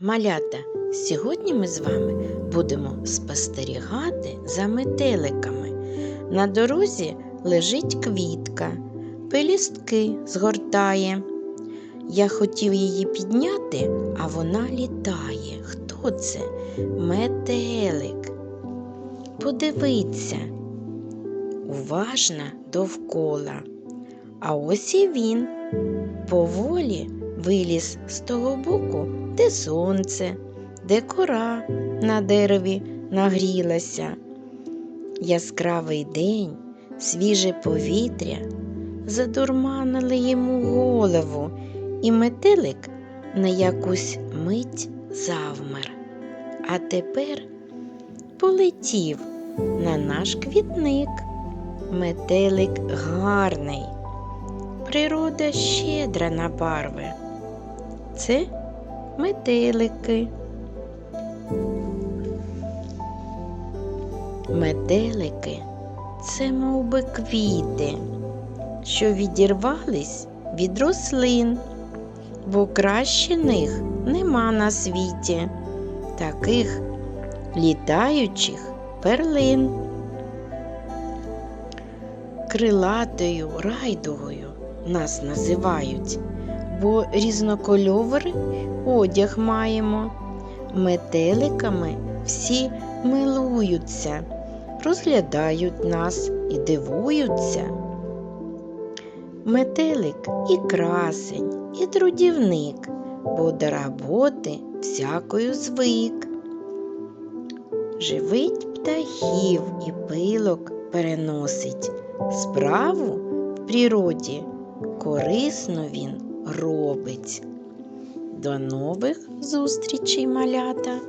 Малята, сьогодні ми з вами будемо спостерігати за метеликами. На дорозі лежить квітка, пелюстки згортає. Я хотів її підняти, а вона літає. Хто це? Метелик. Подивіться, уважно довкола. А ось і він поволі виліз з того боку, де сонце, де кора на дереві нагрілася. Яскравий день, свіже повітря задурманили йому голову, і метелик на якусь мить завмер. А тепер полетів на наш квітник. Метелик гарний. Природа щедра на барви. Це метелики. Метелики це мов би квіти, що відірвались від рослин, бо краще них нема на світі, таких літаючих перлин. Крилатою райдугою нас називають, бо різнокольоровий одяг маємо. Метеликами всі милуються, розглядають нас і дивуються. Метелик і красень, і трудівник, бо до роботи всякою звик. Живить птахів і пилок переносить. Справу в природі корисно він робить. До нових зустрічей, малята!